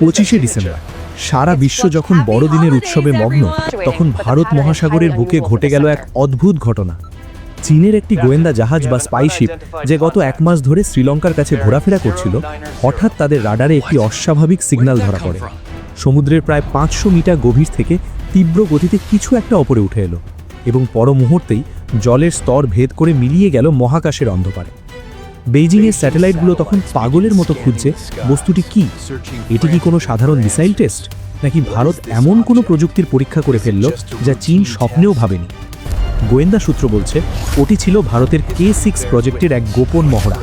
পঁচিশে ডিসেম্বর। সারা বিশ্ব যখন বড়দিনের উৎসবে মগ্ন, তখন ভারত মহাসাগরের বুকে ঘটে গেল এক অদ্ভুত ঘটনা। চীনের একটি গোয়েন্দা জাহাজ বা স্পাইশিপ যে গত এক মাস ধরে শ্রীলঙ্কার কাছে ঘোরাফেরা করছিল, হঠাৎ তাদের রাডারে একটি অস্বাভাবিক সিগন্যাল ধরা পড়ে। সমুদ্রের প্রায় পাঁচশো মিটার গভীর থেকে তীব্র গতিতে কিছু একটা ওপরে উঠে এলো এবং পর মুহূর্তেই জলের স্তর ভেদ করে মিলিয়ে গেল মহাকাশের অন্ধকারে। বেইজিংয়ের স্যাটেলাইটগুলো তখন পাগলের মতো খুঁজছে, বস্তুটি কি? এটি কি কোনো সাধারণ মিসাইল টেস্ট? নাকি ভারত এমন কোনো প্রযুক্তির পরীক্ষা করে ফেলল যা চীন স্বপ্নেও ভাবেনি? গোয়েন্দা সূত্র বলছে, ওটি ছিল ভারতের কে সিক্স প্রজেক্টের এক গোপন মহড়া,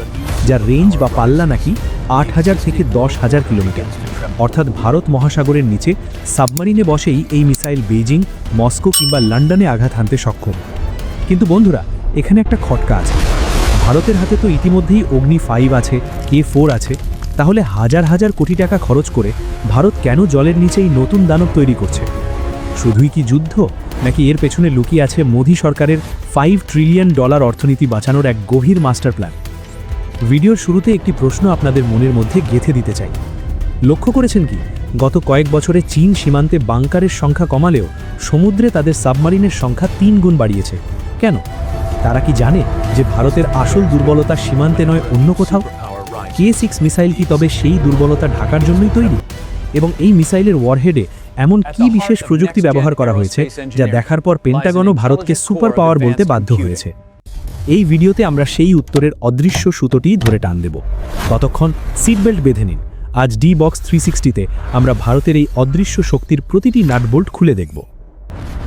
যার রেঞ্জ বা পাল্লা নাকি আট হাজার থেকে দশ হাজার কিলোমিটার। অর্থাৎ ভারত মহাসাগরের নিচে সাবমারিনে বসেই এই মিসাইল বেইজিং, মস্কো কিংবা লন্ডনে আঘাত হানতে সক্ষম। কিন্তু বন্ধুরা, এখানে একটা খটকা আছে। ভারতের হাতে তো ইতিমধ্যেই অগ্নি ফাইভ আছে কে ফোর আছে, তাহলে হাজার হাজার কোটি টাকা খরচ করে ভারত কেন জলের নিচেই নতুন দানব তৈরি করছে? শুধুই কি যুদ্ধ? নাকি এর পেছনে লুকিয়ে আছে মোদী সরকারের ফাইভ ট্রিলিয়ন ডলার অর্থনীতি বাঁচানোর এক গভীর মাস্টার প্ল্যান ভিডিওর শুরুতে একটি প্রশ্ন আপনাদের মনের মধ্যে গেঁথে দিতে চাই। লক্ষ্য করেছেন কি? গত কয়েক বছরে চীন সীমান্তে বাংকারের সংখ্যা কমালেও সমুদ্রে তাদের সাবমারিনের সংখ্যা তিন গুণ বাড়িয়েছে। কেন? তারা কি জানে যে ভারতের আসল দুর্বলতা সীমান্তে নয় অন্য কোথাও? কে সিক্স মিসাইল কি তবে সেই দুর্বলতা ঢাকার জন্যই তৈরি? এবং এই মিসাইলের ওয়ারহেডে এমন কি বিশেষ প্রযুক্তি ব্যবহার করা হয়েছে যা দেখার পর পেন্টাগনও ভারতকে সুপার পাওয়ার বলতে বাধ্য হয়েছে। এই ভিডিওতে আমরা সেই উত্তরের অদৃশ্য সুতোটি ধরে টান দেব। ততক্ষণ সিটবেল্ট বেঁধে নিন। আজ ডি বক্স থ্রি সিক্সটিতে আমরা ভারতের এই অদৃশ্য শক্তির প্রতিটি নাটবোল্ট খুলে দেখব।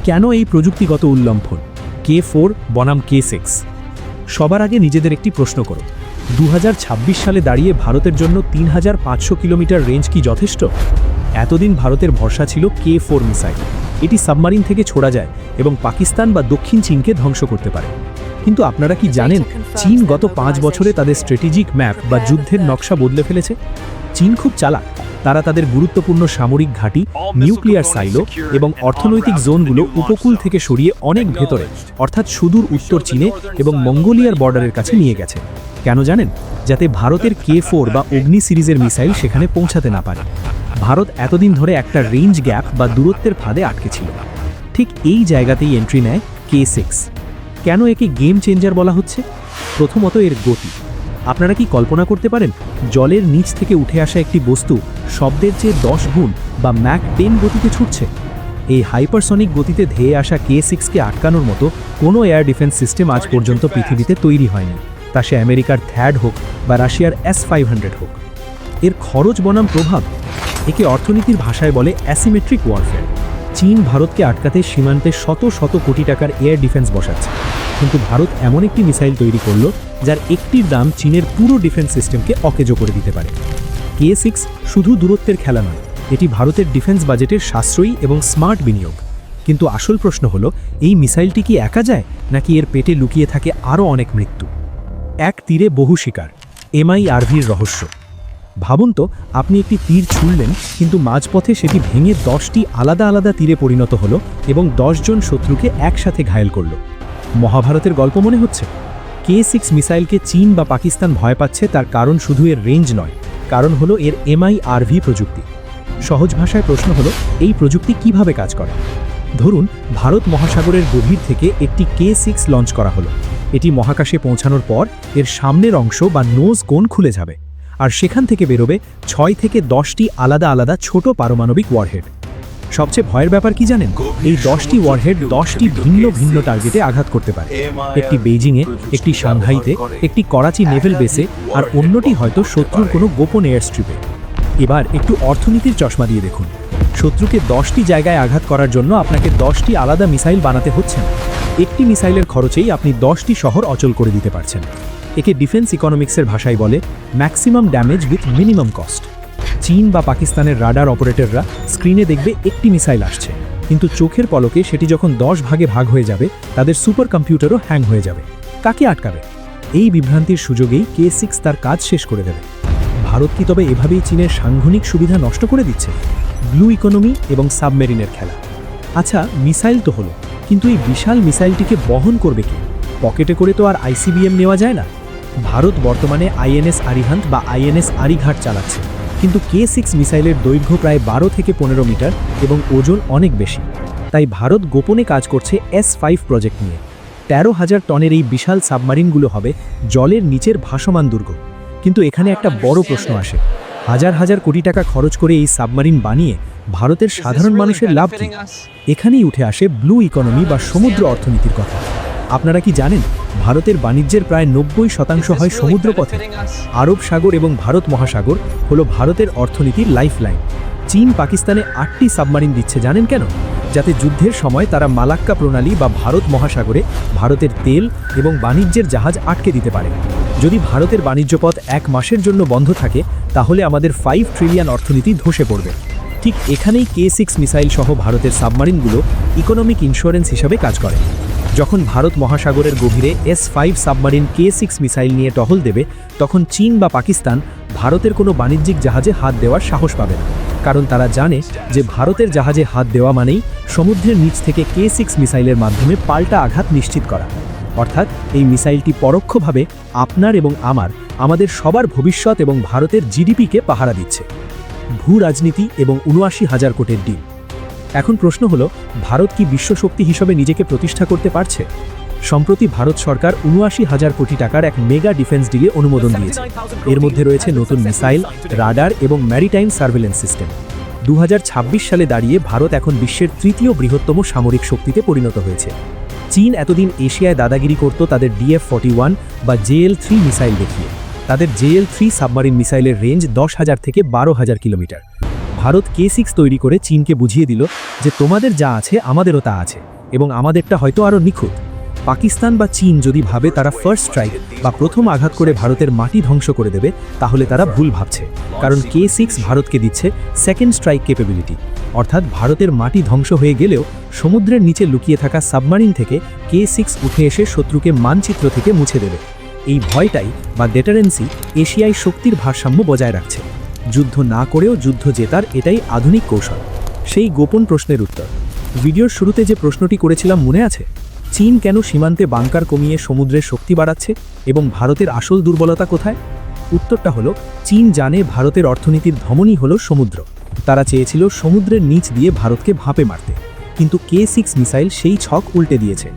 কেন এই প্রযুক্তিগত উল্লম্ফন? কে ফোর বনাম কে সিক্স সবার আগে নিজেদের একটি প্রশ্ন করো। দু হাজার ছাব্বিশ সালে দাঁড়িয়ে ভারতের জন্য তিন হাজার পাঁচশো কিলোমিটার রেঞ্জ কি যথেষ্ট? এতদিন ভারতের ভরসা ছিল কে ফোর মিসাইল এটি সাবমারিন থেকে ছোড়া যায় এবং পাকিস্তান বা দক্ষিণ চীনকে ধ্বংস করতে পারে। কিন্তু আপনারা কি জানেন চীন গত পাঁচ বছরে তাদের স্ট্র্যাটেজিক ম্যাপ বা যুদ্ধের নকশা বদলে ফেলেছে? চীন খুব চালাক। তারা তাদের গুরুত্বপূর্ণ সামরিক ঘাঁটি, নিউক্লিয়ার সাইলো এবং অর্থনৈতিক জোনগুলো উপকূল থেকে সরিয়ে অনেক ভেতরে, অর্থাৎ সুদূর উত্তর চীনে এবং মঙ্গোলিয়ার বর্ডারের কাছে নিয়ে গেছে। কেন জানেন? যাতে ভারতের কে ফোর বা অগ্নি সিরিজের মিসাইল সেখানে পৌঁছাতে না পারে। ভারত এতদিন ধরে একটা রেঞ্জ গ্যাপ বা দূরত্বের ফাঁদে আটকে ছিল। ঠিক এই জায়গাতেই এন্ট্রি নেয় কে সিক্স। কেন একে গেম চেঞ্জার বলা হচ্ছে? প্রথমত এর গতি। আপনারা কি কল্পনা করতে পারেন, জলের নিচ থেকে উঠে আসা একটি বস্তু শব্দের চেয়ে দশ গুণ বা ম্যাক টেন গতিতে ছুটছে? এই হাইপারসনিক গতিতে ধেয়ে আসা কে সিক্সকে আটকানোর মতো কোনো এয়ার ডিফেন্স সিস্টেম আজ পর্যন্ত পৃথিবীতে তৈরি হয়নি। তা সে আমেরিকার থ্যাড হোক বা রাশিয়ার এস ফাইভ হান্ড্রেড হোক। এর খরচ বনাম প্রভাব একে অর্থনীতির ভাষায় বলে অ্যাসিমেট্রিক ওয়ারফেয়ার। চীন ভারতকে আটকাতে সীমান্তে শত শত কোটি টাকার এয়ার ডিফেন্স বসাচ্ছে। কিন্তু ভারত এমন একটি মিসাইল তৈরি করল, যার একটির দাম চীনের পুরো ডিফেন্স সিস্টেমকে অকেজো করে দিতে পারে। কে সিক্স শুধু দূরত্বের খেলা নয়, এটি ভারতের ডিফেন্স বাজেটের সাশ্রয়ী এবং স্মার্ট বিনিয়োগ। কিন্তু আসল প্রশ্ন হলো, এই মিসাইলটি কি একা যায়, নাকি এর পেটে লুকিয়ে থাকে আরও অনেক মৃত্যু? এক তীরে বহু শিকার, এমআইআরভির রহস্য। ভাবুন তো, আপনি একটি তীর ছুঁড়লেন, কিন্তু মাঝপথে সেটি ভেঙে দশটি আলাদা আলাদা তীরে পরিণত হলো এবং জন শত্রুকে একসাথে ঘায়েল করল। মহাভারতের গল্প মনে হচ্ছে? কে সিক্স মিসাইলকে চীন বা পাকিস্তান ভয় পাচ্ছে তার কারণ শুধু এর রেঞ্জ নয়, কারণ হলো এর এমআইআরভি প্রযুক্তি। সহজ ভাষায় প্রশ্ন হলো, এই প্রযুক্তি কীভাবে কাজ করে? ধরুন, ভারত মহাসাগরের গভীর থেকে একটি কে সিক্স লঞ্চ করা হলো। এটি মহাকাশে পৌঁছানোর পর এর সামনের অংশ বা নোজ কোণ খুলে যাবে। আর সেখান থেকে বেরোবে ছয় থেকে দশটি আলাদা আলাদা ছোট পারমাণবিক ওয়ারহেড সবচেয়ে ভয়ের ব্যাপার কি জানেন? এই দশটি ওয়ারহেড দশটি ভিন্ন ভিন্ন টার্গেটে আঘাত করতে পারে। একটি বেইজিংয়ে একটি সাংহাইতে একটি করাচি নেভেল বেসে আর অন্যটি হয়তো শত্রুর কোনো গোপন এয়ার স্ট্রিপে এবার একটু অর্থনীতির চশমা দিয়ে দেখুন। শত্রুকে দশটি জায়গায় আঘাত করার জন্য আপনাকে দশটি আলাদা মিসাইল বানাতে হচ্ছে না। একটি মিসাইলের খরচেই আপনি দশটি শহর অচল করে দিতে পারছেন। একে ডিফেন্স ইকোনমিক্সের ভাষায় বলে maximum damage with minimum cost. চীন বা পাকিস্তানের রাডার অপারেটররা স্ক্রিনে দেখবে একটি মিসাইল আসছে, কিন্তু চোখের পলকে সেটি যখন দশ ভাগে ভাগ হয়ে যাবে, তাদের সুপার কম্পিউটারও হ্যাং হয়ে যাবে। কাকে আটকাবে? এই বিভ্রান্তির সুযোগেই কে সিক্স তার কাজ শেষ করে দেবে। ভারত কি তবে এভাবেই চীনের সাংঘনিক সুবিধা নষ্ট করে দিচ্ছে? ব্লু ইকোনমি এবং সাবমেরিনের খেলা। আচ্ছা মিসাইল তো হলো, কিন্তু এই বিশাল মিসাইলটিকে বহন করবে কি? পকেটে করে তো আর আইসিবিএম নেওয়া যায় না? ভারত বর্তমানে আইএনএস আরিহান্ত বা আইএনএস আরিঘাট চালাচ্ছে। কিন্তু কে সিক্স মিসাইলের দৈর্ঘ্য প্রায় বারো থেকে পনেরো মিটার এবং ওজন অনেক বেশি। তাই ভারত গোপনে কাজ করছে এস ফাইভ প্রজেক্ট নিয়ে। তেরো হাজার টনের এই বিশাল সাবমারিনগুলো হবে জলের নিচের ভাসমান দুর্গ। কিন্তু এখানে একটা বড় প্রশ্ন আসে। হাজার হাজার কোটি টাকা খরচ করে এই সাবমারিন বানিয়ে ভারতের সাধারণ মানুষের লাভ কি? এখানেই উঠে আসে ব্লু ইকোনমি বা সমুদ্র অর্থনীতির কথা। আপনারা কি জানেন ভারতের বাণিজ্যের প্রায় নব্বই শতাংশ হয় সমুদ্রপথে। আরব সাগর এবং ভারত মহাসাগর হলো ভারতের অর্থনীতির লাইফলাইন চীন পাকিস্তানে আটটি সাবমারিন দিচ্ছে জানেন কেন? যাতে যুদ্ধের সময় তারা মালাক্কা প্রণালী বা ভারত মহাসাগরে ভারতের তেল এবং বাণিজ্যের জাহাজ আটকে দিতে পারে। যদি ভারতের বাণিজ্য পথ এক মাসের জন্য বন্ধ থাকে তাহলে আমাদের ফাইভ ট্রিলিয়ন অর্থনীতি ধসে পড়বে। ঠিক এখানেই কে সিক্স মিসাইল সহ ভারতের সাবমারিনগুলো ইকোনমিক ইন্স্যুরেন্স হিসাবে কাজ করে। যখন ভারত মহাসাগরের গভীরে S five submarine K six missile নিয়ে টহল দেবে, তখন চীন বা পাকিস্তান ভারতের কোনো বাণিজ্যিক জাহাজে হাত দেওয়ার সাহস পাবে না। কারণ তারা জানে যে ভারতের জাহাজে হাত দেওয়া মানেই সমুদ্রের নিচ থেকে কে সিক্স মিসাইলের মাধ্যমে পাল্টা আঘাত নিশ্চিত করা। অর্থাৎ এই মিসাইলটি পরোক্ষভাবে আপনার এবং আমার, আমাদের সবার ভবিষ্যৎ এবং ভারতের জিডিপিকে পাহারা দিচ্ছে। ভূ রাজনীতি এবং উনআশি হাজার কোটির ডিল এখন প্রশ্ন হলো, ভারত কি বিশ্বশক্তি হিসেবে নিজেকে প্রতিষ্ঠা করতে পারছে? সম্প্রতি ভারত সরকার উনআশি হাজার কোটি টাকার এক মেগা ডিফেন্স ডিলে অনুমোদন দিয়েছে। এর মধ্যে রয়েছে নতুন মিসাইল, রাডার এবং ম্যারিটাইম সার্ভেলেন্স সিস্টেম। দু হাজার ছাব্বিশ সালে দাঁড়িয়ে ভারত এখন বিশ্বের তৃতীয় বৃহত্তম সামরিক শক্তিতে পরিণত হয়েছে। চীন এতদিন এশিয়ায় দাদাগিরি করত তাদের ডিএফ ফর্টি বা জেএল থ্রি মিসাইল দেখিয়ে। তাদের জেএল থ্রি সাবমারিন মিসাইলের রেঞ্জ দশ হাজার থেকে বারো হাজার কিলোমিটার। ভারত কে সিক্স তৈরি করে চীনকে বুঝিয়ে দিল যে তোমাদের যা আছে, আমাদেরও তা আছে এবং আমাদেরটা হয়তো আরও নিখুঁত। পাকিস্তান বা চীন যদি ভাবে তারা ফার্স্ট স্ট্রাইক বা প্রথম আঘাত করে ভারতের মাটি ধ্বংস করে দেবে, তাহলে তারা ভুল ভাবছে। কারণ কে সিক্স ভারতকে দিচ্ছে সেকেন্ড স্ট্রাইক ক্যাপেবিলিটি অর্থাৎ ভারতের মাটি ধ্বংস হয়ে গেলেও সমুদ্রের নিচে লুকিয়ে থাকা সাবমারিন থেকে কে সিক্স উঠে এসে শত্রুকে মানচিত্র থেকে মুছে দেবে। এই ভয়টাই বা ডেটারেন্সি এশিয়ায় শক্তির ভারসাম্য বজায় রাখছে। যুদ্ধ না করেও যুদ্ধ জেতার এটাই আধুনিক কৌশল। সেই গোপন প্রশ্নের উত্তর। ভিডিওর শুরুতে যে প্রশ্নটি করেছিলাম মনে আছে? চীন কেন সীমান্তে বাংকার কমিয়ে সমুদ্রের শক্তি বাড়াচ্ছে এবং ভারতের আসল দুর্বলতা কোথায়? উত্তরটা হলো, চীন জানে ভারতের অর্থনীতির ধমনী হলো সমুদ্র। তারা চেয়েছিল সমুদ্রের নিচ দিয়ে ভারতকে ভাপে মারতে। কিন্তু কে সিক্স মিসাইল সেই ছক উল্টে দিয়েছে?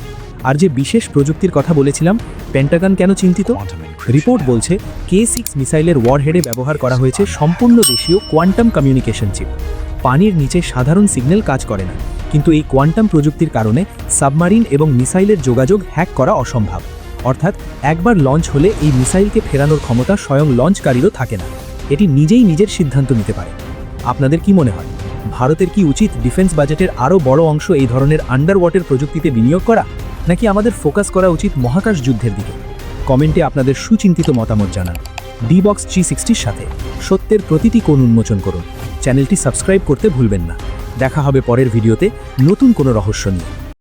আর যে বিশেষ প্রযুক্তির কথা বলেছিলাম পেন্টাগন কেন চিন্তিত? রিপোর্ট বলছে কে সিক্স মিসাইলের ওয়ারহেডে ব্যবহার করা হয়েছে সম্পূর্ণ দেশীয় কোয়ান্টাম কমিউনিকেশন চিপ পানির নিচে সাধারণ সিগন্যাল কাজ করে না। কিন্তু এই কোয়ান্টাম প্রযুক্তির কারণে সাবমারিন এবং মিসাইলের যোগাযোগ হ্যাক করা অসম্ভব। অর্থাৎ, একবার লঞ্চ হলে এই মিসাইলকে ফেরানোর ক্ষমতা স্বয়ং লঞ্চকারীরও থাকে না। এটি নিজেই নিজের সিদ্ধান্ত নিতে পারে। আপনাদের কি মনে হয়? ভারতের কি উচিত ডিফেন্স বাজেটের আরও বড় অংশ এই ধরনের আন্ডার ওয়াটার প্রযুক্তিতে বিনিয়োগ করা? নাকি আমাদের ফোকাস করা উচিত মহাকাশ যুদ্ধের দিকে? কমেন্টে আপনাদের সুচিন্তিত মতামত জানান। ডি বক্স জি সিক্সটির সাথে সত্যের প্রতিটি কোণ উন্মোচন করুন। চ্যানেলটি সাবস্ক্রাইব করতে ভুলবেন না। দেখা হবে পরের ভিডিওতে নতুন কোনো রহস্য নিয়ে।